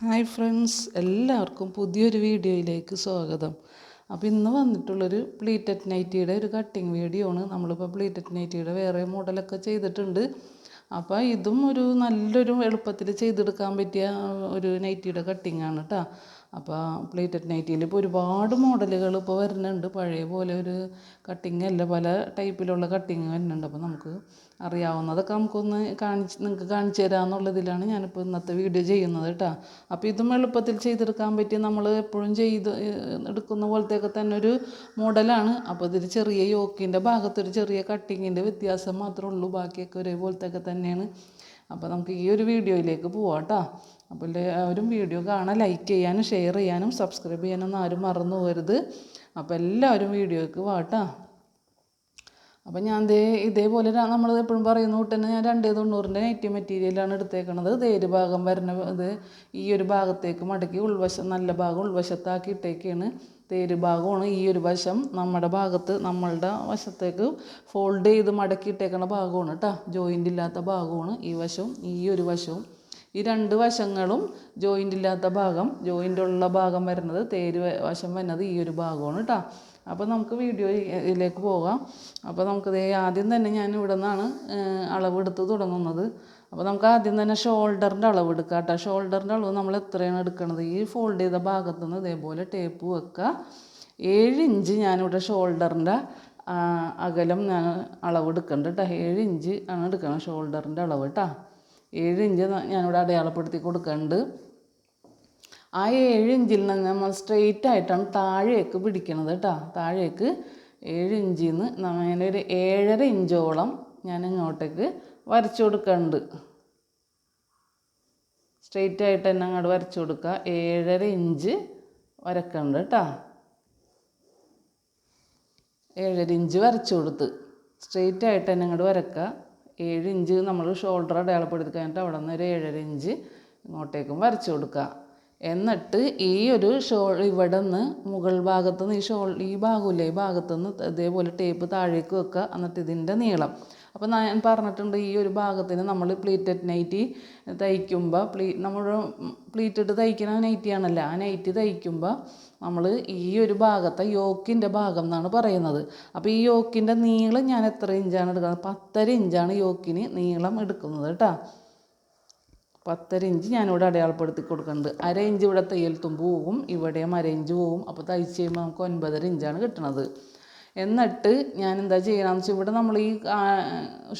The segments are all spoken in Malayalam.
ഹായ് ഫ്രണ്ട്സ് എല്ലാവർക്കും പുതിയൊരു വീഡിയോയിലേക്ക് സ്വാഗതം. അപ്പോൾ ഇന്ന് വന്നിട്ടുള്ളൊരു പ്ലീറ്റഡ് നൈറ്റിയുടെ ഒരു കട്ടിങ് വീഡിയോ ആണ്. നമ്മളിപ്പോൾ പ്ലീറ്റഡ് നൈറ്റിയുടെ വേറെ മോഡലൊക്കെ ചെയ്തിട്ടുണ്ട്. അപ്പോൾ ഇതും ഒരു നല്ലൊരു എളുപ്പത്തിൽ ചെയ്തെടുക്കാൻ പറ്റിയ ഒരു നൈറ്റിയുടെ കട്ടിങ് ആണ് കേട്ടോ അപ്പോൾ പ്ലേറ്റഡ് നൈറ്റിയിൽ ഇപ്പോൾ ഒരുപാട് മോഡലുകൾ ഇപ്പോൾ വരുന്നുണ്ട്. പഴയ പോലെ ഒരു കട്ടിങ് അല്ല പല ടൈപ്പിലുള്ള കട്ടിങ് വരുന്നുണ്ട്. അപ്പോൾ നമുക്ക് അറിയാവുന്നതൊക്കെ നമുക്കൊന്ന് കാണിച്ച് നിങ്ങൾക്ക് കാണിച്ചു തരാമെന്നുള്ളതിലാണ് ഞാനിപ്പോൾ ഇന്നത്തെ വീഡിയോ ചെയ്യുന്നത് കേട്ടോ അപ്പോൾ ഇതും എളുപ്പത്തിൽ ചെയ്തെടുക്കാൻ പറ്റി നമ്മൾ എപ്പോഴും ചെയ്ത് എടുക്കുന്ന പോലത്തെയൊക്കെ തന്നെ ഒരു മോഡലാണ്. അപ്പോൾ ഇതിൽ ചെറിയ യോക്കിന്റെ ഭാഗത്തൊരു ചെറിയ കട്ടിങ്ങിന്റെ വ്യത്യാസം മാത്രമേ ഉള്ളൂ. ബാക്കിയൊക്കെ ഒരേപോലത്തെയൊക്കെ തന്നെയാണ്. അപ്പോൾ നമുക്ക് ഈ ഒരു വീഡിയോയിലേക്ക് പോവാം കേട്ടോ അപ്പോൾ എല്ലാവരും വീഡിയോ കാണാൻ ലൈക്ക് ചെയ്യാനും ഷെയർ ചെയ്യാനും സബ്സ്ക്രൈബ് ചെയ്യാനൊന്നും ആരും മറന്നു പോകരുത്. അപ്പോൾ എല്ലാവരും വീഡിയോയ്ക്ക് വാട്ടാ. അപ്പം ഞാൻ ദേ ഇതേപോലെ നമ്മൾ എപ്പോഴും പറയുന്ന കൂട്ടന്നെ ഞാൻ രണ്ടേ തൊണ്ണൂറിന്റെ നെറ്റ് മെറ്റീരിയലാണ് എടുത്തേക്കണത്. തേര് ഭാഗം വരുന്ന ഇത് ഈ ഒരു ഭാഗത്തേക്ക് മടക്കി ഉൾവശം നല്ല ഭാഗം ഉൾവശത്താക്കി ഇട്ടേക്കാണ്. തേര് ഭാഗമാണ്? ഈ ഒരു വശം നമ്മുടെ ഭാഗത്ത് നമ്മളുടെ വശത്തേക്ക് ഫോൾഡ് ചെയ്ത് മടക്കി ഇട്ടേക്കണ ഭാഗമാണ് കേട്ടോ. ജോയിന്റ് ഇല്ലാത്ത ഭാഗമാണ് ഈ വശവും ഈ ഒരു വശവും. ഈ രണ്ട് വശങ്ങളും ജോയിന്റ് ഇല്ലാത്ത ഭാഗം ജോയിന്റ് ഉള്ള ഭാഗം വരുന്നത് തേര് വശം വരുന്നത് ഈ ഒരു ഭാഗമാണ് കേട്ടോ അപ്പോൾ നമുക്ക് വീഡിയോയിലേക്ക് പോകാം. അപ്പോൾ നമുക്ക് ആദ്യം തന്നെ ഞാൻ ഇവിടെ നിന്നാണ് അളവെടുത്ത് തുടങ്ങുന്നത്. അപ്പോൾ നമുക്ക് ആദ്യം തന്നെ ഷോൾഡറിന്റെ അളവ് എടുക്കാം കേട്ടോ ഷോൾഡറിന്റെ അളവ് നമ്മൾ എത്രയാണ് എടുക്കുന്നത് ഈ ഫോൾഡ് ചെയ്ത ഭാഗത്തു നിന്ന് ഇതേപോലെ ടേപ്പ് വെക്കുക ഏഴ് ഇഞ്ച് ഞാനിവിടെ ഷോൾഡറിന്റെ അകലം ഞാൻ അളവ് എടുക്കുന്നുണ്ട് കേട്ടോ ഏഴ് ഇഞ്ച് ആണ് എടുക്കണം ഷോൾഡറിന്റെ അളവ് കേട്ടോ ഏഴ് ഇഞ്ച് ഞാനിവിടെ അടയാളപ്പെടുത്തി കൊടുക്കുന്നുണ്ട് ആ ഏഴ് ഇഞ്ചിൽ നിന്ന് നമ്മൾ സ്ട്രെയിറ്റ് ആയിട്ടാണ് താഴേക്ക് പിടിക്കണത് കേട്ടോ താഴേക്ക് ഏഴ് ഇഞ്ചിൽ നിന്ന് നമ്മൾ ഒരു ഏഴര ഇഞ്ചോളം ഞാൻ ഇങ്ങോട്ടേക്ക് വരച്ചു കൊടുക്കുന്നുണ്ട് സ്ട്രെയിറ്റ് ആയിട്ട് തന്നെ അങ്ങോട്ട് വരച്ചു കൊടുക്കുക. ഏഴര ഇഞ്ച് വരക്കുന്നുണ്ട് കേട്ടോ ഏഴര ഇഞ്ച് വരച്ചു കൊടുത്ത്. സ്ട്രെയിറ്റ് ആയിട്ട് തന്നെ അങ്ങോട്ട് വരക്കുക. ഏഴ് ഇഞ്ച് നമ്മൾ ഷോൾഡർ അടയാളപ്പെടുത്തി കഴിഞ്ഞിട്ട് അവിടെ നിന്ന് ഒരു ഏഴര ഇഞ്ച് ഇങ്ങോട്ടേക്കും വരച്ചു കൊടുക്കുക. എന്നിട്ട് ഈ ഒരു ഷോൾ ഇവിടെ നിന്ന് മുകൾ ഭാഗത്ത് നിന്ന് ഈ ഷോൾ ഈ ഭാഗമില്ല ഈ ഭാഗത്തു നിന്ന് ഇതേപോലെ ടേപ്പ് താഴേക്ക് വെക്കുക. എന്നിട്ട് ഇതിന്റെ നീളം. അപ്പോൾ ഞാൻ പറഞ്ഞിട്ടുണ്ട് ഈ ഒരു ഭാഗത്തിന് നമ്മൾ പ്ലീറ്റഡ് നൈറ്റി തയ്ക്കുമ്പോൾ പ്ലീ നമ്മൾ പ്ലീറ്റഡ് തയ്ക്കുന്ന നൈറ്റിയാണല്ലോ ആ നൈറ്റി തയ്ക്കുമ്പോൾ നമ്മൾ ഈ ഒരു ഭാഗത്തെ യോക്കിന്റെ ഭാഗം എന്നാണ് പറയുന്നത്. അപ്പോൾ ഈ യോക്കിന്റെ നീളം ഞാൻ എത്ര ഇഞ്ചാണ് എടുക്കുന്നത്? പത്തര ഇഞ്ചാണ് യോക്കിന് നീളം എടുക്കുന്നത് കേട്ടോ. പത്തര ഇഞ്ച് ഞാനിവിടെ അടയാളപ്പെടുത്തി കൊടുക്കുന്നുണ്ട്. അര ഇഞ്ച് ഇവിടെ തയ്യൽ തുമ്പ് ഇവിടെയും അര ഇഞ്ച് പോവും. അപ്പോൾ തയ്ച്ച് കഴിയുമ്പോൾ നമുക്ക് ഒൻപതര ഇഞ്ചാണ് കിട്ടണത്. എന്നിട്ട് ഞാൻ എന്താ ചെയ്യണമെന്ന് വെച്ചാൽ ഇവിടെ നമ്മൾ ഈ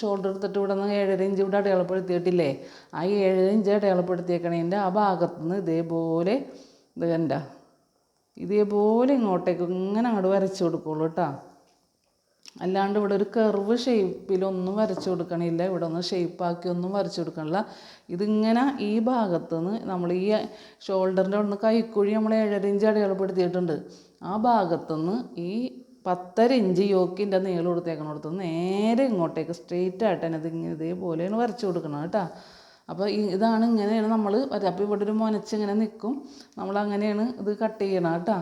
ഷോൾഡർ എടുത്തിട്ട് ഇവിടെ നിന്ന് ഏഴര ഇഞ്ച് ഇവിടെ അടയാളപ്പെടുത്തിയിട്ടില്ലേ? ആ ഏഴര ഇഞ്ച് അടയാളപ്പെടുത്തിയേക്കണേന്റെ ആ ഭാഗത്തുനിന്ന് ഇതേപോലെ ഇത് കണ്ട. ഇതേപോലെ ഇങ്ങോട്ടേക്ക് ഇങ്ങനെ അങ്ങോട്ട് വരച്ചു കൊടുക്കുള്ളൂ കേട്ടോ. അല്ലാണ്ട് ഇവിടെ ഒരു കർവ് ഷേപ്പിലൊന്നും വരച്ചു കൊടുക്കണില്ല. ഇവിടെ ഒന്ന് ഷേപ്പാക്കി ഒന്നും വരച്ചു കൊടുക്കണില്ല. ഇതിങ്ങനെ ഈ ഭാഗത്ത് നിന്ന് നമ്മൾ ഈ ഷോൾഡറിന്റെ ഒന്ന് കൈക്കുഴി നമ്മൾ ഏഴര ഇഞ്ച് അടയാളപ്പെടുത്തിയിട്ടുണ്ട്. ആ ഭാഗത്തുനിന്ന് ഈ പത്തര ഇഞ്ച് യോക്കിന്റെ നീളം കൊടുത്തേക്കണോടത്ത് നേരെ ഇങ്ങോട്ടേക്ക് സ്ട്രെയിറ്റ് ആയിട്ട് തന്നെ ഇതിങ്ങനെ ഇതേപോലെയാണ് വരച്ചു കൊടുക്കണം കേട്ടോ. അപ്പോൾ ഇതാണ് ഇങ്ങനെയാണ് നമ്മൾ അപ്പോൾ ഇവിടെ ഒരു മുനച്ചിങ്ങനെ നിൽക്കും നമ്മൾ അങ്ങനെയാണ് ഇത് കട്ട് ചെയ്യണം കേട്ടോ.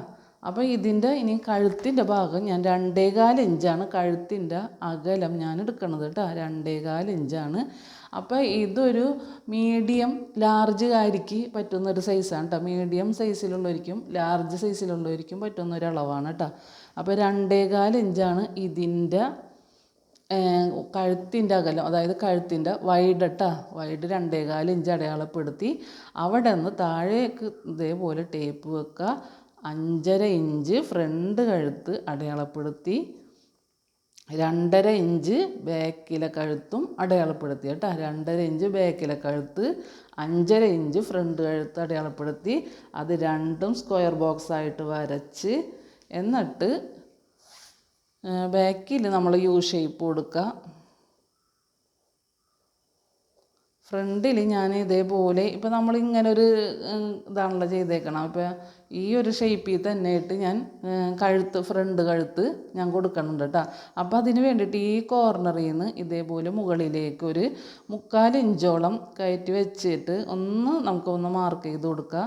അപ്പോൾ ഇതിന്റെ ഇനി കഴുത്തിന്റെ ഭാഗം ഞാൻ രണ്ടേകാൽ ഇഞ്ചാണ് കഴുത്തിന്റെ അകലം ഞാൻ എടുക്കണത് കേട്ടോ. രണ്ടേകാൽ ഇഞ്ചാണ്. അപ്പോൾ ഇതൊരു മീഡിയം ലാർജ് കാരിക്ക് പറ്റുന്ന ഒരു സൈസാണ് കേട്ടോ. മീഡിയം സൈസിലുള്ളവർക്കും ലാർജ് സൈസിലുള്ളവർക്കും പറ്റുന്ന ഒരു അളവാണ് കേട്ടോ. അപ്പോൾ രണ്ടേകാൽ ഇഞ്ചാണ് ഇതിന്റെ കഴുത്തിന്റെ അകലം അതായത് കഴുത്തിന്റെ വൈഡ് കേട്ടോ വൈഡ് രണ്ടേകാൽ ഇഞ്ച് അടയാളപ്പെടുത്തി അവിടെ നിന്ന് താഴേക്ക് ഇതേപോലെ ടേപ്പ് വെക്കുക അഞ്ചര ഇഞ്ച് ഫ്രണ്ട് കഴുത്ത് അടയാളപ്പെടുത്തി രണ്ടര ഇഞ്ച് ബാക്കിലെ കഴുത്തും അടയാളപ്പെടുത്തി കേട്ടോ. രണ്ടര ഇഞ്ച് ബാക്കിലെ കഴുത്ത് അഞ്ചര ഇഞ്ച് ഫ്രണ്ട് കഴുത്ത് അടയാളപ്പെടുത്തി അത് രണ്ടും സ്ക്വയർ ബോക്സ് ആയിട്ട് വരച്ച് എന്നിട്ട് ബാക്കിൽ നമ്മൾ യു ഷേപ്പ് കൊടുക്കുക ഫ്രണ്ടിൽ ഞാൻ ഇതേപോലെ ഇപ്പോൾ നമ്മൾ ഇങ്ങനെ ഒരു ഇതാണല്ലോ ചെയ്തേക്കണം. അപ്പോൾ ഈ ഒരു ഷേപ്പിൽ തന്നെ ഇട്ട് ഞാൻ കഴുത്ത് ഫ്രണ്ട് കഴുത്ത് ഞാൻ കൊടുക്കുന്നുണ്ട് കേട്ടോ അപ്പോൾ അതിന് വേണ്ടിയിട്ട് ഈ കോർണറിൽ നിന്ന് ഇതേപോലെ മുകളിലേക്ക് ഒരു മുക്കാൽ ഇഞ്ചോളം കയറ്റി വെച്ചിട്ട് ഒന്ന് നമുക്കൊന്ന് മാർക്ക് ചെയ്ത് കൊടുക്കുക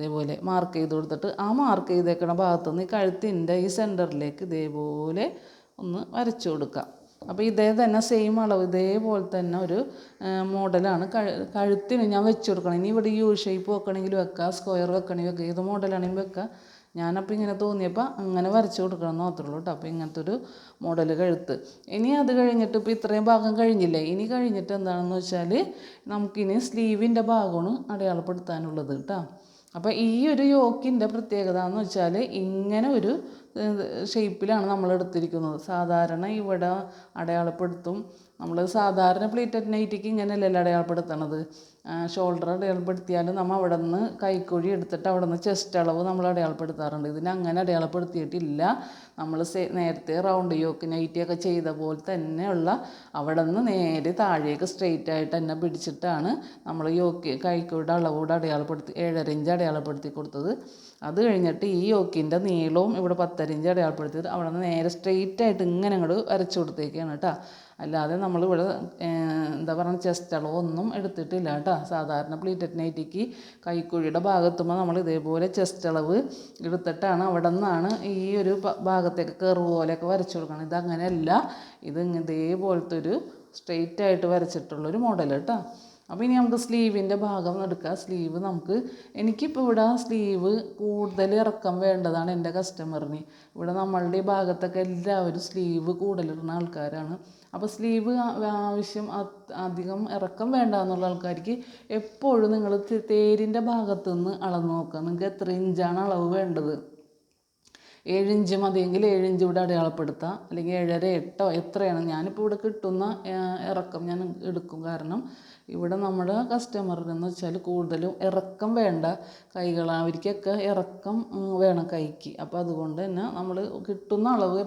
ഇതേപോലെ മാർക്ക് ചെയ്ത് കൊടുത്തിട്ട് ആ മാർക്ക് ചെയ്തേക്കണ ഭാഗത്തുനിന്ന് ഈ കഴുത്തിന്റെ ഈ സെന്ററിലേക്ക് ഇതേപോലെ ഒന്ന് വരച്ചു കൊടുക്കുക അപ്പോൾ ഇതേ തന്നെ സെയിം അളവ് ഇതേപോലെ തന്നെ ഒരു മോഡലാണ് കഴുത്തിന് ഞാൻ വെച്ച് കൊടുക്കണം. ഇനി ഇവിടെ യു ഷേപ്പ് വെക്കണമെങ്കിൽ വെക്കാം സ്ക്വയർ വെക്കണമെങ്കിൽ വെക്കാം ഏത് മോഡലാണെങ്കിൽ വെക്കാം. ഞാനപ്പോൾ ഇങ്ങനെ തോന്നിയപ്പോൾ അങ്ങനെ വരച്ച് കൊടുക്കണം എന്ന് മാത്രമേ ഉള്ളൂ അപ്പോൾ ഇങ്ങനത്തെ ഒരു മോഡൽ കഴുത്ത്. ഇനി അത് കഴിഞ്ഞിട്ട് ഇപ്പോൾ ഇത്രയും ഭാഗം കഴിഞ്ഞില്ലേ? ഇനി കഴിഞ്ഞിട്ട് എന്താണെന്ന് വെച്ചാൽ നമുക്കിനി സ്ലീവിന്റെ ഭാഗമാണ് അടയാളപ്പെടുത്താനുള്ളത് കേട്ടോ. അപ്പോൾ ഈ ഒരു യോക്കിന്റെ പ്രത്യേകത എന്ന് വെച്ചാൽ ഇങ്ങനെ ഒരു ഷേപ്പിലാണ് നമ്മൾ എടുത്തിരിക്കുന്നത്. സാധാരണ ഇവിടെ അടയാളപ്പെടുത്തും. നമ്മൾ സാധാരണ പ്ലീറ്റഡ് നൈറ്റിക്ക് ഇങ്ങനെയല്ലല്ലോ അടയാളപ്പെടുത്തണത്. ഷോൾഡർ അടയാളപ്പെടുത്തിയാൽ നമ്മൾ അവിടെ നിന്ന് കൈക്കുഴി എടുത്തിട്ട് അവിടെ നിന്ന് ചെസ്റ്റ് അളവ് നമ്മൾ അടയാളപ്പെടുത്താറുണ്ട്. ഇതിന് അങ്ങനെ അടയാളപ്പെടുത്തിയിട്ടില്ല. നമ്മൾ നേരത്തെ റൗണ്ട് യോക്ക് നൈറ്റിയൊക്കെ ചെയ്ത പോലെ തന്നെയുള്ള അവിടെ നിന്ന് നേരെ താഴേക്ക് സ്ട്രെയിറ്റ് ആയിട്ട് തന്നെ പിടിച്ചിട്ടാണ് നമ്മൾ യോക്ക് കൈക്കുഴിയുടെ അളവോട് അടയാളപ്പെടുത്തി ഏഴര ഇഞ്ച് അടയാളപ്പെടുത്തി കൊടുത്തത്. അത് കഴിഞ്ഞിട്ട് ഈ യോക്കിന്റെ നീളവും ഇവിടെ പത്തര ഇഞ്ച് അടയാളപ്പെടുത്തിയത് അവിടെ നിന്ന് നേരെ സ്ട്രെയിറ്റ് ആയിട്ട് ഇങ്ങനെ അങ്ങോട്ട് വരച്ചു കൊടുത്തേക്കാണ് കേട്ടോ. അല്ലാതെ നമ്മൾ ഇവിടെ എന്താ പറയുക ചെസ്റ്റ് അളവ് ഒന്നും എടുത്തിട്ടില്ല കേട്ടോ. സാധാരണ പ്ലീറ്റഡ് നൈറ്റിക്ക് കൈക്കുഴിയുടെ ഭാഗത്തുമ്പോൾ നമ്മൾ ഇതേപോലെ ചെസ്റ്റ് അളവ് എടുത്തിട്ടാണ് അവിടെ നിന്നാണ് ഈ ഒരു ഭാഗത്തേക്ക് കയറ് പോലെയൊക്കെ വരച്ചു കൊടുക്കണം ഇതങ്ങനെയല്ല ഇത് ഇതേപോലത്തെ ഒരു സ്ട്രെയിറ്റ് ആയിട്ട് വരച്ചിട്ടുള്ളൊരു മോഡൽ കേട്ടോ. അപ്പോൾ ഇനി നമുക്ക് സ്ലീവിന്റെ ഭാഗം എടുക്കാം. സ്ലീവ് നമുക്ക് എനിക്കിപ്പോൾ ഇവിടെ സ്ലീവ് കൂടുതൽ ഇറക്കം വേണ്ടതാണ് എന്റെ കസ്റ്റമറിന് ഇവിടെ നമ്മളുടെ ഈ ഭാഗത്തൊക്കെ എല്ലാവരും സ്ലീവ് കൂടുതലിടുന്ന ആൾക്കാരാണ്. അപ്പോൾ സ്ലീവ് ആവശ്യം അധികം ഇറക്കം വേണ്ട എന്നുള്ള ആൾക്കാർക്ക് എപ്പോഴും നിങ്ങൾ തേരിന്റെ ഭാഗത്തുനിന്ന് അളന്ന് നോക്കുക. നിങ്ങൾക്ക് എത്ര ഇഞ്ചാണ് അളവ് വേണ്ടത്? ഏഴിഞ്ച് മതിയെങ്കിൽ ഏഴിഞ്ച് ഇവിടെ അടയാളപ്പെടുത്താം. അല്ലെങ്കിൽ ഏഴര എട്ടോ എത്രയാണ്? ഞാനിപ്പോൾ ഇവിടെ കിട്ടുന്ന ഇറക്കം ഞാൻ എടുക്കും കാരണം ഇവിടെ നമ്മുടെ കസ്റ്റമറിനെന്ന് വെച്ചാൽ കൂടുതലും ഇറക്കം വേണ്ട കൈകൾ അവർക്കൊക്കെ ഇറക്കം വേണം കൈക്ക്. അപ്പോൾ അതുകൊണ്ട് തന്നെ നമ്മൾ കിട്ടുന്ന അളവ്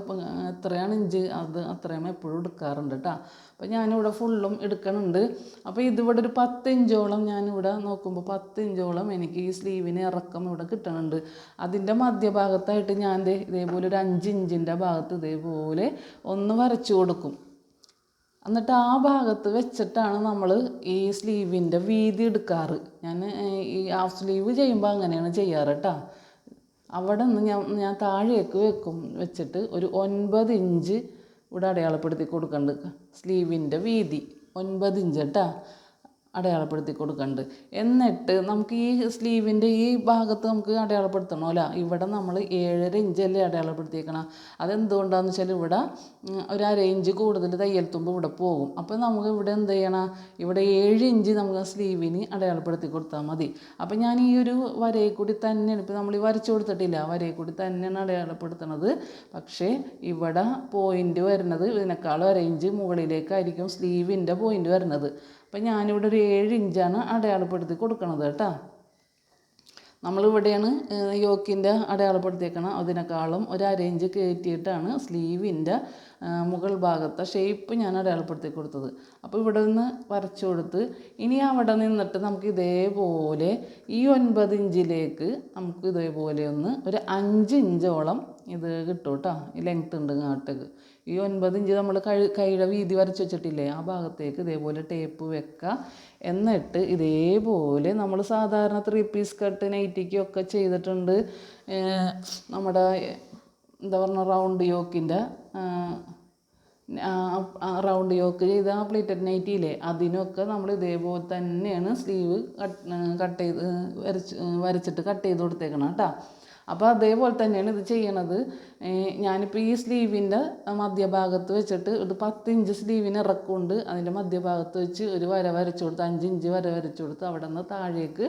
എത്രയാണ് ഇഞ്ച്? അത് അത്രയും എപ്പോഴും എടുക്കാറുണ്ട് കേട്ടോ അപ്പോൾ ഞാനിവിടെ ഫുള്ളും എടുക്കണുണ്ട്. അപ്പോൾ ഇതിവിടെ ഒരു പത്ത് ഇഞ്ചോളം ഞാനിവിടെ നോക്കുമ്പോൾ പത്ത് ഇഞ്ചോളം എനിക്ക് ഈ സ്ലീവിന് ഇറക്കം ഇവിടെ കിട്ടുന്നുണ്ട് അതിന്റെ മധ്യഭാഗത്തായിട്ട് ഞാൻ ഇതേപോലെ ഒരു അഞ്ച് ഇഞ്ചിന്റെ ഭാഗത്ത് ഇതേപോലെ ഒന്ന് വരച്ചു കൊടുക്കും. എന്നിട്ട് ആ ഭാഗത്ത് വെച്ചിട്ടാണ് നമ്മൾ ഈ സ്ലീവിന്റെ വീതി എടുക്കാറ്. ഞാൻ ഈ ഹാഫ് സ്ലീവ് ചെയ്യുമ്പോൾ അങ്ങനെയാണ് ചെയ്യാറ് കേട്ടോ അവിടെ നിന്ന് ഞാൻ ഞാൻ താഴേക്ക് വെക്കും വെച്ചിട്ട് ഒരു ഒൻപത് ഇഞ്ച് ഇവിടെ അടയാളപ്പെടുത്തി കൊടുക്കുന്നുണ്ട് സ്ലീവിന്റെ വീതി ഒൻപത് ഇഞ്ച് കേട്ടോ അടയാളപ്പെടുത്തി കൊടുക്കുന്നുണ്ട് എന്നിട്ട് നമുക്ക് ഈ സ്ലീവിന്റെ ഈ ഭാഗത്ത് നമുക്ക് അടയാളപ്പെടുത്തണമല്ല ഇവിടെ നമ്മൾ ഏഴര ഇഞ്ചല്ലേ അടയാളപ്പെടുത്തിയേക്കണം. അതെന്തുകൊണ്ടാന്ന് വെച്ചാൽ ഇവിടെ ഒരു അര ഇഞ്ച് കൂടുതൽ തയ്യൽ തുമ്പ് ഇവിടെ പോകും. അപ്പോൾ നമുക്ക് ഇവിടെ എന്ത് ചെയ്യണം? ഇവിടെ ഏഴ് ഇഞ്ച് നമുക്ക് സ്ലീവിന് അടയാളപ്പെടുത്തി കൊടുത്താൽ മതി. അപ്പോൾ ഞാൻ ഈ ഒരു വരയിൽ കൂടി തന്നെയാണ് ഇപ്പോൾ നമ്മൾ ഈ വരച്ചു കൊടുത്തിട്ടില്ല. വരയിൽ കൂടി തന്നെയാണ് അടയാളപ്പെടുത്തണത്. പക്ഷേ ഇവിടെ പോയിന്റ് വരുന്നത് ഇതിനേക്കാൾ അര ഇഞ്ച് മുകളിലേക്കായിരിക്കും സ്ലീവിന്റെ പോയിന്റ് വരുന്നത്. അപ്പം ഞാനിവിടെ ഒരു ഏഴ് ഇഞ്ചാണ് അടയാളപ്പെടുത്തി കൊടുക്കണത് കേട്ടോ. നമ്മളിവിടെയാണ് യോക്കിന്റെ അടയാളപ്പെടുത്തിയേക്കണം അതിനേക്കാളും ഒരു അര ഇഞ്ച് കയറ്റിയിട്ടാണ് സ്ലീവിന്റെ മുകൾ ഭാഗത്തെ ഷേപ്പ് ഞാൻ അടയാളപ്പെടുത്തി കൊടുത്തത്. അപ്പോൾ ഇവിടെ നിന്ന് വരച്ചു കൊടുത്ത് ഇനി അവിടെ നിന്നിട്ട് നമുക്ക് ഇതേപോലെ ഈ ഒൻപത് ഇഞ്ചിലേക്ക് നമുക്ക് ഇതേപോലെ ഒന്ന് ഒരു അഞ്ച് ഇഞ്ചോളം ഇത് കിട്ടും കേട്ടോ ഈ ലെങ്ത് ഉണ്ട് ഇങ്ങോട്ടേക്ക്. ഈ ഒൻപത് ഇഞ്ച് നമ്മൾ കഴി കൈയുടെ വീതി വരച്ച് വെച്ചിട്ടില്ലേ ആ ഭാഗത്തേക്ക് ഇതേപോലെ ടേപ്പ് വെക്കുക എന്നിട്ട് ഇതേപോലെ നമ്മൾ സാധാരണ ത്രീ പീസ് കട്ട് നൈറ്റിക്കൊക്കെ ചെയ്തിട്ടുണ്ട്. നമ്മുടെ എന്താ പറഞ്ഞ റൗണ്ട് യോക്കിന്റെ റൗണ്ട് യോക്ക് ചെയ്ത ആ പ്ലേറ്റഡ് നൈറ്റിയില്ലേ അതിനൊക്കെ നമ്മൾ ഇതേപോലെ തന്നെയാണ് സ്ലീവ് കട്ട് ചെയ്ത് വരച്ച് വരച്ചിട്ട് കട്ട് ചെയ്ത് കൊടുത്തേക്കണം കേട്ടോ അപ്പോൾ അതേപോലെ തന്നെയാണ് ഇത് ചെയ്യണത്. ഞാനിപ്പോൾ ഈ സ്ലീവിന്റെ മധ്യഭാഗത്ത് വെച്ചിട്ട് ഇത് പത്ത് ഇഞ്ച് സ്ലീവിന് ഇറക്കമുണ്ട് അതിന്റെ മധ്യഭാഗത്ത് വെച്ച് ഒരു വര വരച്ചു കൊടുത്ത് അഞ്ച് ഇഞ്ച് വര വരച്ചു കൊടുത്ത് അവിടെ നിന്ന് താഴേക്ക്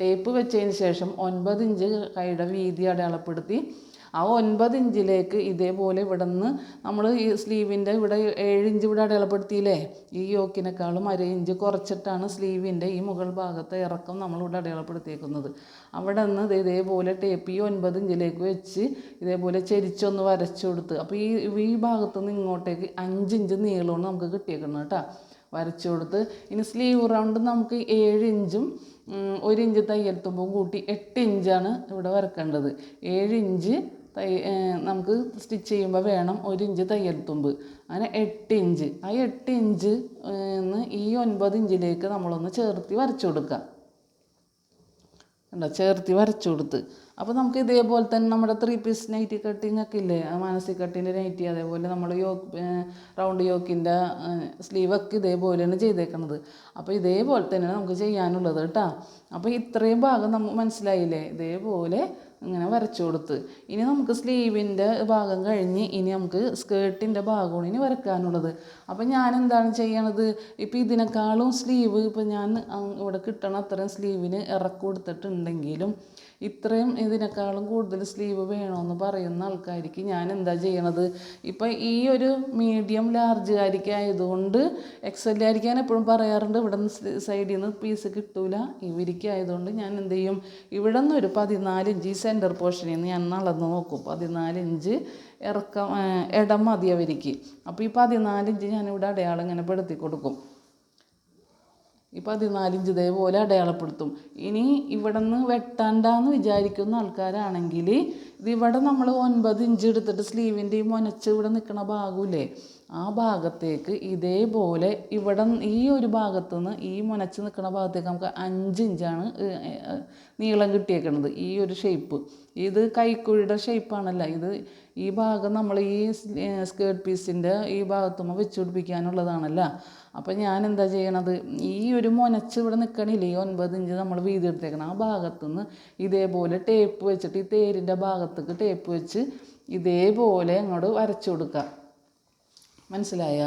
ടേപ്പ് വെച്ചതിന് ശേഷം ഒൻപത് ഇഞ്ച് കൈയുടെ വീതി അടയാളപ്പെടുത്തി ആ ഒൻപത് ഇഞ്ചിലേക്ക് ഇതേപോലെ ഇവിടെ നിന്ന് നമ്മൾ ഈ സ്ലീവിന്റെ ഇവിടെ ഏഴ് ഇഞ്ച് ഇവിടെ അടയാളപ്പെടുത്തിയില്ലേ? ഈ യോക്കിനേക്കാളും അര ഇഞ്ച് കുറച്ചിട്ടാണ് സ്ലീവിന്റെ ഈ മുകൾ ഭാഗത്തെ ഇറക്കം നമ്മളിവിടെ അടയാളപ്പെടുത്തിയേക്കുന്നത്. അവിടെ നിന്ന് ഇതേപോലെ ടേപ്പ് ഈ ഒൻപത് ഇഞ്ചിലേക്ക് വെച്ച് ഇതേപോലെ ചരിച്ചൊന്ന് വരച്ചു കൊടുത്ത്. അപ്പോൾ ഈ ഈ ഭാഗത്തു നിന്ന് ഇങ്ങോട്ടേക്ക് അഞ്ച് ഇഞ്ച് നീളമാണ് നമുക്ക് കിട്ടിയേക്കുന്നത് കേട്ടോ. വരച്ചു കൊടുത്ത്. ഇനി സ്ലീവ് റൗണ്ട് നമുക്ക് ഏഴ് ഇഞ്ചും ഒരു ഇഞ്ച് തയ്യൽ കൂട്ടി എട്ട് ഇഞ്ചാണ് ഇവിടെ വരക്കേണ്ടത്. ഏഴ് ഇഞ്ച് തൈ നമുക്ക് സ്റ്റിച്ച് ചെയ്യുമ്പോൾ വേണം ഒരു ഇഞ്ച് തയ്യൽ തുമ്പ്. അങ്ങനെ എട്ട് ഇഞ്ച്. ആ എട്ട് ഇഞ്ച് ഈ ഒൻപത് ഇഞ്ചിലേക്ക് നമ്മളൊന്ന് ചേർത്തി വരച്ചു കൊടുക്കുക കണ്ടോ? ചേർത്തി വരച്ചു കൊടുത്ത്. അപ്പോൾ നമുക്ക് ഇതേപോലെ തന്നെ നമ്മുടെ ത്രീ പീസ് നൈറ്റി കട്ടിങ് ഒക്കെ ഇല്ലേ? മാനസിക കട്ടിന്റെ നൈറ്റി അതേപോലെ നമ്മൾ യോക്ക് റൗണ്ട് യോക്കിന്റെ സ്ലീവൊക്കെ ഇതേപോലെയാണ് ചെയ്തേക്കുന്നത് അപ്പോൾ ഇതേപോലെ തന്നെയാണ് നമുക്ക് ചെയ്യാനുള്ളത് കേട്ടോ. അപ്പോൾ ഇത്രയും ഭാഗം നമുക്ക് മനസ്സിലായില്ലേ? ഇതേപോലെ ഇങ്ങനെ വരച്ചു കൊടുത്ത്. ഇനി നമുക്ക് സ്ലീവിന്റെ ഭാഗം കഴിഞ്ഞ് ഇനി നമുക്ക് സ്കേർട്ടിന്റെ ഭാഗമാണ് ഇനി വരയ്ക്കാനുള്ളത്. അപ്പം ഞാൻ എന്താണ് ചെയ്യണത്? ഇപ്പം ഇതിനേക്കാളും സ്ലീവ് ഇപ്പം ഞാൻ ഇവിടെ കിട്ടണ അത്രയും സ്ലീവിന് ഇറക്കി കൊടുത്തിട്ടുണ്ടെങ്കിലും ഇത്രയും ഇതിനേക്കാളും കൂടുതൽ സ്ലീവ് വേണമെന്ന് പറയുന്ന ആൾക്കാർക്ക് ഞാൻ എന്താ ചെയ്യണത്? ഇപ്പം ഈ ഒരു മീഡിയം ലാർജുകാരിക്ക് ആയതുകൊണ്ട് എക്സലുകാരിക്ക് ഞാൻ എപ്പോഴും പറയാറുണ്ട് ഇവിടെ നിന്ന് സൈഡിൽ നിന്ന് പീസ് കിട്ടൂല. ഇവരിക്ക് ആയതുകൊണ്ട് ഞാൻ എന്ത് ചെയ്യും? ഇവിടെ നിന്ന് ഒരു പതിനാല് ഇഞ്ച് സെന്റർ പോർഷനിൽ നിന്ന് ഞാൻ നടന്ന് നോക്കും. പതിനാല് ഇഞ്ച് ഇറക്കം ഇടം മതി അവർക്ക് അപ്പോൾ ഈ പതിനാല് ഇഞ്ച് ഞാനിവിടെ അടയാളം ഇങ്ങനെ പെടുത്തി കൊടുക്കും. ഈ പതിനാലിഞ്ച് ഇതേപോലെ അടയാളപ്പെടുത്തും. ഇനി ഇവിടെ നിന്ന് വെട്ടണ്ടെന്ന് വിചാരിക്കുന്ന ആൾക്കാരാണെങ്കിൽ ഇതിവിടെ നമ്മൾ ഒൻപത് ഇഞ്ച് എടുത്തിട്ട് സ്ലീവിന്റെ ഈ മുനച്ച് ഇവിടെ നിൽക്കുന്ന ഭാഗമില്ലേ? ആ ഭാഗത്തേക്ക് ഇതേപോലെ ഇവിടെ ഈ ഒരു ഭാഗത്തു നിന്ന് ഈ മുനച്ച് നിൽക്കുന്ന ഭാഗത്തേക്ക് നമുക്ക് അഞ്ച് ഇഞ്ചാണ് നീളം കിട്ടിയേക്കുന്നത് ഈ ഒരു ഷേപ്പ് ഇത് കൈക്കുഴിയുടെ ഷേപ്പാണല്ല ഇത് ഈ ഭാഗം നമ്മൾ ഈ സ്കേർട്ട് പീസിന്റെ ഈ ഭാഗത്തുമ്പോൾ വെച്ച് പിടിപ്പിക്കാനുള്ളതാണല്ലോ. അപ്പോൾ ഞാൻ എന്താ ചെയ്യണത്? ഈ ഒരു മുനച്ച് ഇവിടെ നിൽക്കണില്ലേ ഈ ഒൻപത് ഇഞ്ച് നമ്മൾ വീതി എടുത്തേക്കണം. ആ ഭാഗത്തുനിന്ന് ഇതേപോലെ ടേപ്പ് വെച്ചിട്ട് ഈ തേരിന്റെ ഭാഗത്തേക്ക് ടേപ്പ് വെച്ച് ഇതേപോലെ അങ്ങോട്ട് വരച്ചു കൊടുക്കുക. മനസ്സിലായ?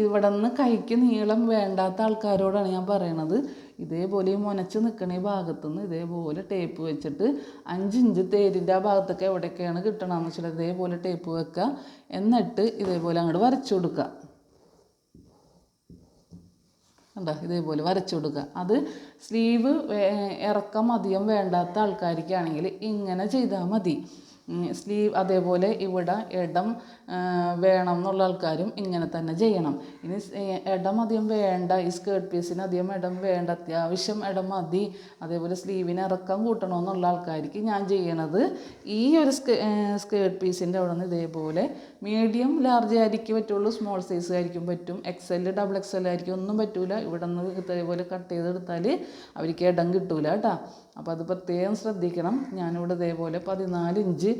ഇവിടെ നിന്ന് കൈക്ക് നീളം വേണ്ടാത്ത ആൾക്കാരോടാണ് ഞാൻ പറയണത്. ഇതേപോലെ ഈ മുനച്ച് നിൽക്കണ ഈ ഭാഗത്തുനിന്ന് ഇതേപോലെ ടേപ്പ് വെച്ചിട്ട് അഞ്ച് ഇഞ്ച് തേരിന്റെ ആ ഭാഗത്തൊക്കെ എവിടെയൊക്കെയാണ് കിട്ടണമെന്ന് വെച്ചാൽ ഇതേപോലെ ടേപ്പ് വെക്കുക. എന്നിട്ട് ഇതേപോലെ അങ്ങോട്ട് വരച്ചു കൊടുക്കുക. കണ്ടോ? ഇതേപോലെ വരച്ചു കൊടുക്കുക. അത് സ്ലീവ് ഇറക്കം അധികം വേണ്ടാത്ത ആൾക്കാർക്കാണെങ്കിൽ ഇങ്ങനെ ചെയ്താൽ മതി. സ്ലീവ് അതേപോലെ ഇവിടെ ഇടം വേണം എന്നുള്ള ആൾക്കാരും ഇങ്ങനെ തന്നെ ചെയ്യണം. ഇനി ഇടം അധികം വേണ്ട ഈ സ്കേർട്ട് പീസിന് അധികം ഇടം വേണ്ട അത്യാവശ്യം ഇടം മതി അതേപോലെ സ്ലീവിന് ഇറക്കം കൂട്ടണമെന്നുള്ള ആൾക്കാർക്ക് ഞാൻ ചെയ്യണത് ഈ ഒരു സ്കേർട്ട് പീസിന്റെ അവിടെ നിന്ന് ഇതേപോലെ മീഡിയം ലാർജ് ആയിരിക്കും പറ്റുള്ളൂ സ്മോൾ സൈസ് ആയിരിക്കും പറ്റും. എക്സൽ ഡബിൾ എക്സൽ ആയിരിക്കും ഒന്നും പറ്റൂല. ഇവിടെ നിന്ന് ഇതേപോലെ കട്ട് ചെയ്തെടുത്താൽ അവർക്ക് ഇടം കിട്ടൂല കേട്ടോ. അപ്പോൾ അത് പ്രത്യേകം ശ്രദ്ധിക്കണം. ഞാനിവിടെ ഇതേപോലെ പതിനാല് ഇഞ്ച്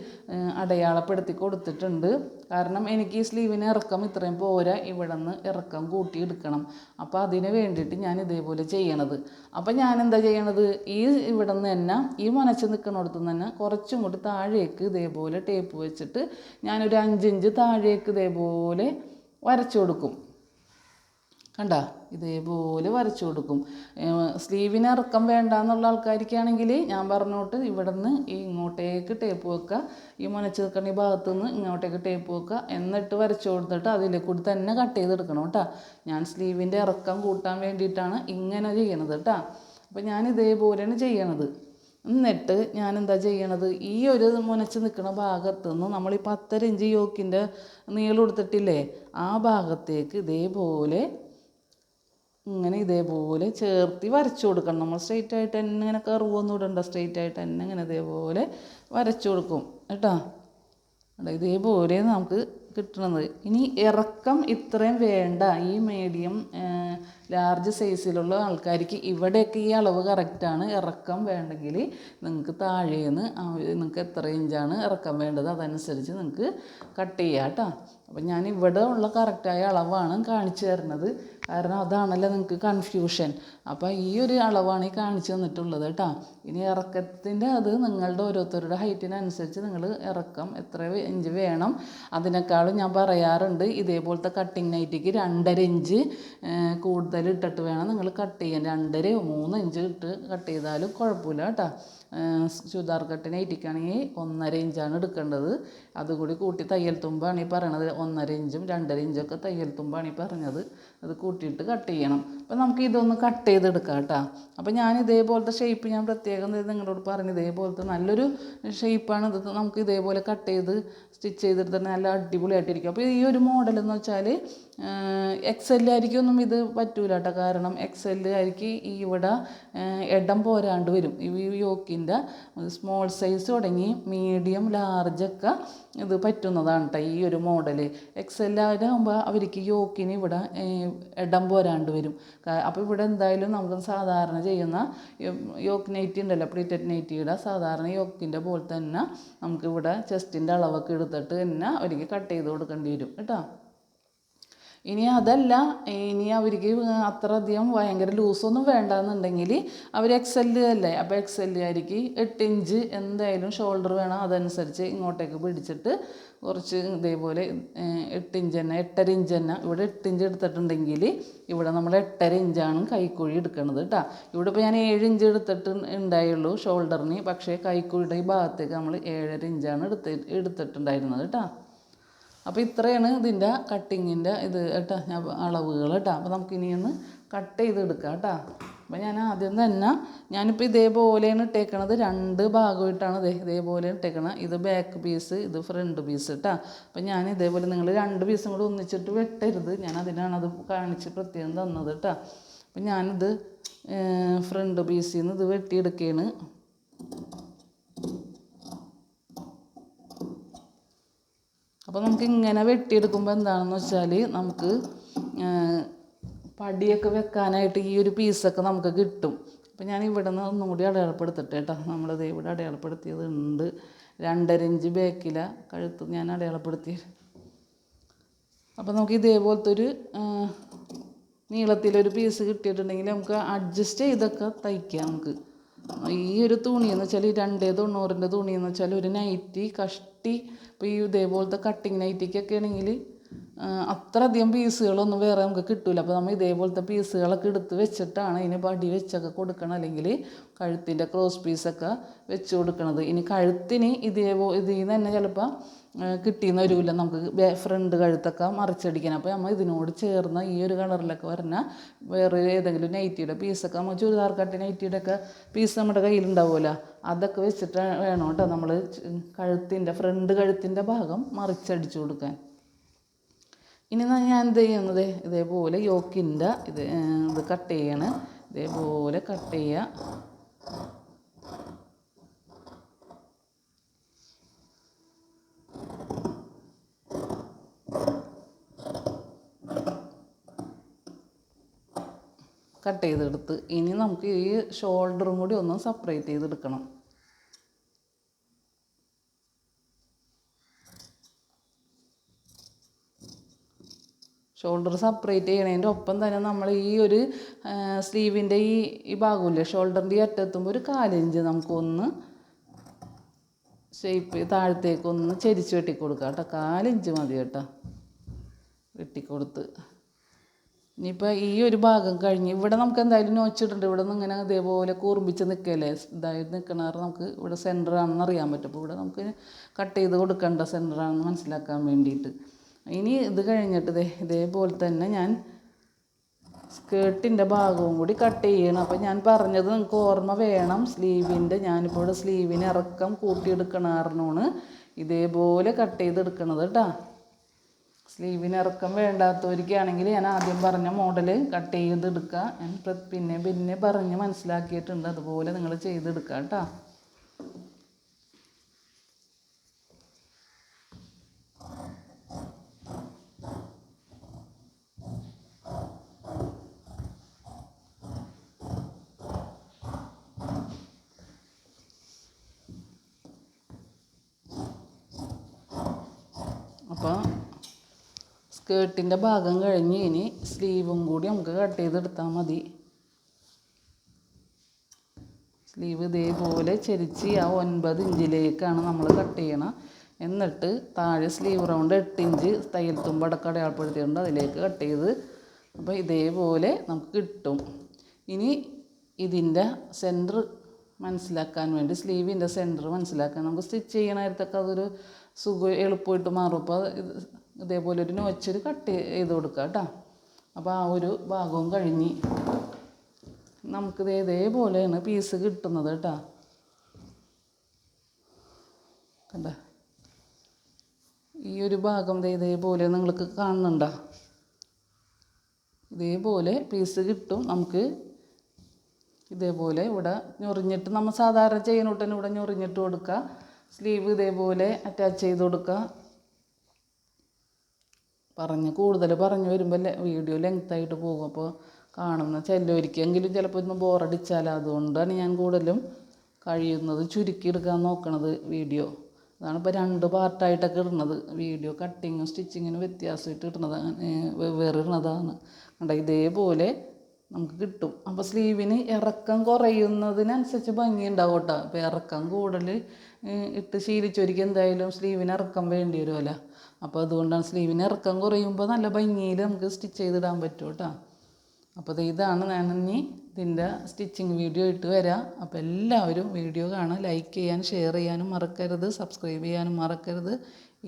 അടയാളപ്പെടുത്തി കൊടുത്തിട്ടുണ്ട്. കാരണം എനിക്ക് ഈ സ്ലീവിന് ഇറക്കം ഇത്രയും പോരാ ഇവിടെ നിന്ന് ഇറക്കം കൂട്ടി എടുക്കണം. അപ്പോൾ അതിന് വേണ്ടിയിട്ട് ഞാൻ ഇതേപോലെ ചെയ്യണത്. അപ്പോൾ ഞാൻ എന്താ ചെയ്യണത്? ഈ ഇവിടെ നിന്ന് തന്നെ ഈ മനച്ച് നിൽക്കണോടത്ത് തന്നെ കുറച്ചും കൂടി താഴേക്ക് ഇതേപോലെ ടേപ്പ് വെച്ചിട്ട് ഞാനൊരു അഞ്ചിഞ്ച് താഴേക്ക് ഇതേപോലെ വരച്ചു കൊടുക്കും. കണ്ട? ഇതേപോലെ വരച്ചു കൊടുക്കും. സ്ലീവിന് ഇറക്കം വേണ്ട എന്നുള്ള ആൾക്കാർക്കാണെങ്കിൽ ഞാൻ പറഞ്ഞോട്ട് ഇവിടെ നിന്ന് ഈ ഇങ്ങോട്ടേക്ക് ടേപ്പ് വെക്കുക ഈ മുനച്ച് ഭാഗത്തു നിന്ന് ഇങ്ങോട്ടേക്ക് ടേപ്പ് വെക്കുക എന്നിട്ട് വരച്ചു കൊടുത്തിട്ട് അതിൽ കൂടി തന്നെ കട്ട് ചെയ്തെടുക്കണം കേട്ടോ. ഞാൻ സ്ലീവിന്റെ ഇറക്കം കൂട്ടാൻ വേണ്ടിയിട്ടാണ് ഇങ്ങനെ ചെയ്യണത് കേട്ടോ. അപ്പോൾ ഞാൻ ഇതേപോലെയാണ് ചെയ്യണത്. എന്നിട്ട് ഞാൻ എന്താ ചെയ്യണത്? ഈ ഒരു മുനച്ച് നിൽക്കുന്ന ഭാഗത്തു നിന്ന് നമ്മൾ ഈ പത്തര ഇഞ്ച് യോക്കിന്റെ നീളം എടുത്തിട്ടില്ലേ ആ ഭാഗത്തേക്ക് ഇതേപോലെ ഇങ്ങനെ ഇതേപോലെ ചേർത്തി വരച്ചു കൊടുക്കണം. നമ്മൾ സ്ട്രെയിറ്റ് ആയിട്ട് തന്നെ ഇങ്ങനെ കറുവൊന്നും ഇടണ്ട. സ്ട്രെയിറ്റ് ആയിട്ട് തന്നെ ഇങ്ങനെ ഇതേപോലെ വരച്ചു കൊടുക്കും. കേട്ടോ? ഇതേപോലെ നമുക്ക് കിട്ടണത്. ഇനി ഇറക്കം ഇത്രയും വേണ്ട. ഈ മീഡിയം ലാർജ് സൈസിലുള്ള ആൾക്കാർക്ക് ഇവിടെയൊക്കെ ഈ അളവ് കറക്റ്റാണ് ഇറക്കം വേണ്ടെങ്കിൽ നിങ്ങൾക്ക് താഴേന്ന് നിങ്ങൾക്ക് എത്ര ഇഞ്ചാണ് ഇറക്കം വേണ്ടത്? അതനുസരിച്ച് നിങ്ങൾക്ക് കട്ട് ചെയ്യാം. കേട്ടോ? അപ്പം ഞാൻ ഇവിടെ ഉള്ള കറക്റ്റായ അളവാണ് കാണിച്ചു തരുന്നത്. കാരണം അതാണല്ലോ നിങ്ങൾക്ക് കൺഫ്യൂഷൻ അപ്പോൾ ഈ ഒരു അളവാണ് ഈ കാണിച്ചു തന്നിട്ടുള്ളത് കേട്ടോ. ഇനി ഇറക്കത്തിന്റെ അത് നിങ്ങളുടെ ഓരോരുത്തരുടെ ഹൈറ്റിനനുസരിച്ച് നിങ്ങൾ ഇറക്കം എത്ര ഇഞ്ച് വേണം. അതിനേക്കാളും ഞാൻ പറയാറുണ്ട് ഇതേപോലത്തെ കട്ടിങ് നൈറ്റിക്ക് രണ്ടര ഇഞ്ച് കൂടുതൽ ഇട്ടിട്ട് വേണം നിങ്ങൾ കട്ട് ചെയ്യാൻ. രണ്ടരയോ മൂന്ന് ഇഞ്ച് ഇട്ട് കട്ട് ചെയ്താലും കുഴപ്പമില്ല കേട്ടോ. ചുരിദാർ കട്ട് നൈറ്റിക്കാണെങ്കിൽ ഒന്നര ഇഞ്ചാണ് എടുക്കേണ്ടത്. അതുകൂടി കൂട്ടി തയ്യൽ തുമ്പാണ് ഈ പറയണത്. ഒന്നര ഇഞ്ചും രണ്ടര ഇഞ്ചൊക്കെ തയ്യൽ തുമ്പാണ് ഈ പറഞ്ഞത്. അത് കൂട്ടിയിട്ട് കട്ട് ചെയ്യണം. അപ്പോൾ നമുക്ക് ഇതൊന്ന് കട്ട് ചെയ്തെടുക്കാം കേട്ടോ. അപ്പോൾ ഞാൻ ഇതേപോലത്തെ ഷേപ്പ് ഞാൻ പ്രത്യേകം നിങ്ങളോട് പറഞ്ഞു ഇതേപോലത്തെ നല്ലൊരു ഷേപ്പാണ് ഇത് നമുക്ക് ഇതേപോലെ കട്ട് ചെയ്ത് സ്റ്റിച്ച് ചെയ്തെടുത്തിട്ട് നല്ല അടിപൊളിയായിട്ടിരിക്കും. അപ്പോൾ ഈ ഒരു മോഡൽ എന്ന് വെച്ചാൽ എക്സെല്ലായിരിക്കും ഒന്നും ഇത് പറ്റൂല കേട്ടോ. കാരണം എക്സെല്ലായിരിക്കും ഈ ഇവിടെ ഇടം പോരാണ്ട് വരും. ഈ യോക്കിന്റെ സ്മോൾ സൈസ് തുടങ്ങി മീഡിയം ലാർജൊക്കെ ഇത് പറ്റുന്നതാണ് കേട്ടോ ഈ ഒരു മോഡൽ എക്സെല്ലാകുമ്പോൾ അവർക്ക് യോക്കിന് ഇവിടെ ഇടം പോരാണ്ട് വരും. അപ്പോൾ ഇവിടെ എന്തായാലും നമുക്ക് സാധാരണ ചെയ്യുന്ന യോക്ക് നൈറ്റി ഉണ്ടല്ലോ പ്ലീറ്റഡ് നൈറ്റിയുടെ സാധാരണ യോക്കിന്റെ പോലെ തന്നെ നമുക്കിവിടെ ചെസ്റ്റിന്റെ അളവൊക്കെ എടുത്തിട്ട് തന്നെ അവർക്ക് കട്ട് ചെയ്ത് കൊടുക്കേണ്ടി വരും കേട്ടോ. ഇനി അതല്ല ഇനി അവർക്ക് അത്ര അധികം ഭയങ്കര ലൂസൊന്നും വേണ്ടെന്നുണ്ടെങ്കിൽ അവർ എക്സെൽ അല്ലേ? അപ്പോൾ എക്സെല്ലുകാർക്ക് എട്ട് ഇഞ്ച് എന്തായാലും ഷോൾഡർ വേണം അതനുസരിച്ച് ഇങ്ങോട്ടേക്ക് പിടിച്ചിട്ട് കുറച്ച് ഇതേപോലെ എട്ട് ഇഞ്ച് തന്നെ എട്ടര ഇഞ്ച് തന്നെ. ഇവിടെ എട്ട് ഇഞ്ച് എടുത്തിട്ടുണ്ടെങ്കിൽ ഇവിടെ നമ്മൾ എട്ടര ഇഞ്ചാണ് കൈക്കുഴി എടുക്കുന്നത് കേട്ടോ. ഇവിടെ ഇപ്പോൾ ഞാൻ ഏഴ് ഇഞ്ച് എടുത്തിട്ട് ഉണ്ടായുള്ളൂ ഷോൾഡറിന് പക്ഷേ കൈക്കുഴിയുടെ ഈ ഭാഗത്തേക്ക് നമ്മൾ ഏഴര ഇഞ്ചാണ് എടുത്ത് എടുത്തിട്ടുണ്ടായിരുന്നത് കേട്ടോ. അപ്പോൾ ഇത്രയാണ് ഇതിന്റെ കട്ടിങ്ങിന്റെ ഇത് കേട്ടോ ഞാൻ അളവുകൾ കേട്ടോ. അപ്പോൾ നമുക്കിനി ഒന്ന് കട്ട് ചെയ്തെടുക്കാം കേട്ടോ. അപ്പോൾ ഞാൻ ആദ്യം തന്നെ ഞാനിപ്പോൾ ഇതേപോലെയാണ് ഇട്ടേക്കണത്. രണ്ട് ഭാഗമായിട്ടാണ് ഇതേ ഇതേപോലെ ഇട്ടേക്കണത്. ഇത് ബാക്ക് പീസ് ഇത് ഫ്രണ്ട് പീസ് കേട്ടോ. അപ്പോൾ ഞാൻ ഇതേപോലെ നിങ്ങൾ രണ്ട് പീസും കൂടെ ഒന്നിച്ചിട്ട് വെട്ടരുത്. ഞാൻ അതിനാണ് അത് കാണിച്ച് പ്രത്യേകം തന്നത് കേട്ടോ. അപ്പോൾ ഞാനിത് ഫ്രണ്ട് പീസിൽ നിന്ന് ഇത് വെട്ടിയെടുക്കുകയാണ് അപ്പോൾ നമുക്ക് ഇങ്ങനെ വെട്ടിയെടുക്കുമ്പോൾ എന്താണെന്ന് വെച്ചാൽ നമുക്ക് പടിയൊക്കെ വെക്കാനായിട്ട് ഈ ഒരു പീസൊക്കെ നമുക്ക് കിട്ടും. അപ്പോൾ ഞാൻ ഇവിടെ നിന്ന് ഒന്നും കൂടി അടയാളപ്പെടുത്തട്ടെ കേട്ടോ. നമ്മളിത് ഇവിടെ അടയാളപ്പെടുത്തിയത് ഉണ്ട് രണ്ടര ഇഞ്ച് ബേക്കില കഴുത്ത് ഞാൻ അടയാളപ്പെടുത്തി അപ്പോൾ നമുക്ക് ഇതേപോലത്തെ ഒരു നീളത്തിലൊരു പീസ് കിട്ടിയിട്ടുണ്ടെങ്കിൽ നമുക്ക് അഡ്ജസ്റ്റ് ചെയ്തൊക്കെ തയ്ക്കാം നമുക്ക്. ഈ ഒരു തുണി എന്ന് വെച്ചാൽ ഈ രണ്ടേ തൊണ്ണൂറിന്റെ എന്ന് വെച്ചാൽ ഒരു നൈറ്റി കഷ്ടി ഇപ്പോൾ ഈ ഇതേപോലത്തെ കട്ടിങ് നൈറ്റിക്കൊക്കെ ആണെങ്കിൽ അത്ര അധികം പീസുകളൊന്നും വേറെ നമുക്ക് കിട്ടില്ല അപ്പോൾ നമ്മൾ ഇതേപോലത്തെ പീസുകളൊക്കെ എടുത്ത് വെച്ചിട്ടാണ് ഇതിന് പടി വെച്ചൊക്കെ കൊടുക്കണം അല്ലെങ്കിൽ കഴുത്തിന്റെ ക്രോസ് പീസൊക്കെ വെച്ച് കൊടുക്കണത്. ഇനി കഴുത്തിന് ഇതേപോ ഇതിൽ നിന്ന് തന്നെ ചിലപ്പോൾ കിട്ടിയെന്ന് വരില്ല നമുക്ക് ഫ്രണ്ട് കഴുത്തൊക്കെ മറിച്ചടിക്കണം അപ്പോൾ നമ്മൾ ഇതിനോട് ചേർന്ന ഈ ഒരു കളറിലൊക്കെ വരുന്ന വേറെ ഏതെങ്കിലും നൈറ്റിയുടെ പീസൊക്കെ നമ്മൾ ചുരിദാർ കട്ടി നൈറ്റിയുടെ ഒക്കെ പീസ് നമ്മുടെ കയ്യിലുണ്ടാവുമല്ലോ അതൊക്കെ വെച്ചിട്ട് വേണം കേട്ടോ നമ്മൾ കഴുത്തിന്റെ ഫ്രണ്ട് കഴുത്തിന്റെ ഭാഗം മറിച്ചടിച്ചു കൊടുക്കാൻ. ഇനി ഞാൻ എന്ത് ചെയ്യുന്നത്? ഇതേപോലെ യോക്കിന്റെ ഇത് ഇത് കട്ട് ചെയ്യണം. ഇതേപോലെ കട്ട് ചെയ്യുക കട്ട് ചെയ്തെടുത്ത്. ഇനി നമുക്ക് ഈ ഷോൾഡറും കൂടി ഒന്ന് സെപ്പറേറ്റ് ചെയ്തെടുക്കണം. ഷോൾഡർ സെപ്പറേറ്റ് ചെയ്യണതിന്റെ ഒപ്പം തന്നെ നമ്മൾ ഈ ഒരു സ്ലീവിന്റെ ഈ ഈ ഭാഗമില്ലേ ഷോൾഡറിന്റെ ഈ അറ്റത്തുമ്പോൾ ഒരു കാലിഞ്ച് നമുക്കൊന്ന് ഷേപ്പ് താഴത്തേക്കൊന്ന് ചെരിച്ച് വെട്ടി കൊടുക്കാം കേട്ടോ. കാലിഞ്ച് മതി കേട്ടോ. വെട്ടിക്കൊടുത്ത്. ഇനിയിപ്പോൾ ഈ ഒരു ഭാഗം കഴിഞ്ഞ് ഇവിടെ നമുക്ക് എന്തായാലും നോച്ചിട്ടുണ്ട് ഇവിടെ നിന്ന് ഇങ്ങനെ ഇതേപോലെ കൂർമ്പിച്ച് നിൽക്കല്ലേ ഇതായിട്ട് നിൽക്കണവർ നമുക്ക് ഇവിടെ സെന്ററാണെന്ന് അറിയാൻ പറ്റും. അപ്പോൾ ഇവിടെ നമുക്ക് കട്ട് ചെയ്ത് കൊടുക്കേണ്ട സെന്ററാണെന്ന് മനസ്സിലാക്കാൻ വേണ്ടിയിട്ട്. ഇനി ഇത് കഴിഞ്ഞിട്ട് ദേ ഇതേപോലെ തന്നെ ഞാൻ സ്കേർട്ടിന്റെ ഭാഗവും കൂടി കട്ട് ചെയ്യണം. അപ്പോൾ ഞാൻ പറഞ്ഞത് നിങ്ങൾക്ക് ഓർമ്മ വേണം. സ്ലീവിന്റെ ഞാനിപ്പോൾ സ്ലീവിന് ഇറക്കം കൂട്ടിയെടുക്കണമായിരുന്നു ഇതേപോലെ കട്ട് ചെയ്തെടുക്കണത് കേട്ടോ സ്ലീവിന് ഇറക്കം വേണ്ടാത്തവർക്കാണെങ്കിൽ ഞാൻ ആദ്യം പറഞ്ഞ മോഡൽ കട്ട് ചെയ്തെടുക്കുക. ഞാൻ പിന്നെ പിന്നെ പറഞ്ഞ് മനസ്സിലാക്കിയിട്ടുണ്ട്. അതുപോലെ നിങ്ങൾ ചെയ്തെടുക്കുക കേട്ടോ അപ്പോൾ സ്കേർട്ടിന്റെ ഭാഗം കഴിഞ്ഞ് ഇനി സ്ലീവും കൂടി നമുക്ക് കട്ട് ചെയ്തെടുത്താൽ മതി. സ്ലീവ് ഇതേപോലെ ചെരിച്ച് ആ ഒൻപത് ഇഞ്ചിലേക്കാണ് നമ്മൾ കട്ട് ചെയ്യണം. എന്നിട്ട് താഴെ സ്ലീവ് റൗണ്ട് എട്ട് ഇഞ്ച് തയ്യൽ തുമ്പ് അടക്കം അടയാളപ്പെടുത്തിയിട്ടുണ്ട് അതിലേക്ക് കട്ട് ചെയ്ത് അപ്പോൾ ഇതേപോലെ നമുക്ക് കിട്ടും. ഇനി ഇതിന്റെ സെന്റർ മനസ്സിലാക്കാൻ വേണ്ടി സ്ലീവിന്റെ സെന്റർ മനസ്സിലാക്കാൻ നമുക്ക് സ്റ്റിച്ച് ചെയ്യണ നേരത്തൊക്കെ അതൊരു സുഖം എളുപ്പമായിട്ട് മാറും. അപ്പോൾ ഇത് ഇതേപോലെ ഒരു നോച്ചൊരു കട്ട് ചെയ്ത് കൊടുക്കുക കേട്ടോ അപ്പോൾ ആ ഒരു ഭാഗവും കഴിഞ്ഞ് നമുക്കിത് ഇതേപോലെയാണ് പീസ് കിട്ടുന്നത് കേട്ടോ കണ്ട? ഈ ഒരു ഭാഗം ഇതേപോലെ നിങ്ങൾക്ക് കാണുന്നുണ്ടോ? ഇതേപോലെ പീസ് കിട്ടും. നമുക്ക് ഇതേപോലെ ഇവിടെ ഞൊറിഞ്ഞിട്ട് നമ്മൾ സാധാരണ ചെയ്യുന്നോട്ടന്നെ ഇവിടെ ഞൊറിഞ്ഞിട്ട് കൊടുക്കുക സ്ലീവ് ഇതേപോലെ അറ്റാച്ച് ചെയ്ത് കൊടുക്കുക പറഞ്ഞ് കൂടുതൽ പറഞ്ഞു വരുമ്പോൾ വീഡിയോ ലെങ്ത് ആയിട്ട് പോകും. അപ്പോൾ കാണുന്ന ചെല്ലുമായിരിക്കുമെങ്കിലും ചിലപ്പോൾ ഒന്ന് ബോറടിച്ചാൽ അതുകൊണ്ടാണ് ഞാൻ കൂടുതലും കഴിയുന്നത് ചുരുക്കിയെടുക്കാൻ നോക്കണത് വീഡിയോ അതാണ് ഇപ്പോൾ രണ്ട് പാർട്ടായിട്ടൊക്കെ ഇടുന്നത്. വീഡിയോ കട്ടിങ്ങും സ്റ്റിച്ചിങ്ങിനും വ്യത്യാസമായിട്ട് ഇടുന്നത്. വെവ്വേറെ ഇടുന്നതാണ്. കണ്ട ഇതേപോലെ നമുക്ക് കിട്ടും. അപ്പോൾ സ്ലീവിന് ഇറക്കം കുറയുന്നതിനനുസരിച്ച് ഭംഗി ഉണ്ടാവും കേട്ടോ. അപ്പോൾ ഇറക്കം കൂടുതൽ ഇട്ട് ശീലിച്ചവർക്ക് എന്തായാലും സ്ലീവിന് ഇറക്കം വേണ്ടി വരുമല്ലോ അപ്പോൾ അതുകൊണ്ടാണ് സ്ലീവിന് ഇറക്കം കുറയുമ്പോൾ നല്ല ഭംഗിയിൽ നമുക്ക് സ്റ്റിച്ച് ചെയ്തിടാൻ പറ്റും കേട്ടോ അപ്പോൾ ഇതാണ് ഞാൻ ഇനി ഇതിന്റെ സ്റ്റിച്ചിങ് വീഡിയോ ഇട്ട് വരാം. അപ്പോൾ എല്ലാവരും വീഡിയോ കാണാൻ ലൈക്ക് ചെയ്യാനും ഷെയർ ചെയ്യാനും മറക്കരുത് സബ്സ്ക്രൈബ് ചെയ്യാനും മറക്കരുത്.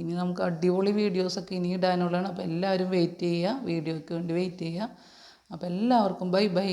ഇനി നമുക്ക് അടിപൊളി വീഡിയോസൊക്കെ ഇനി ഇടാനുള്ളതാണ്. അപ്പോൾ എല്ലാവരും വെയിറ്റ് ചെയ്യുക വീഡിയോയ്ക്ക് വേണ്ടി വെയിറ്റ് ചെയ്യുക. അപ്പോൾ എല്ലാവർക്കും ബൈ ബൈ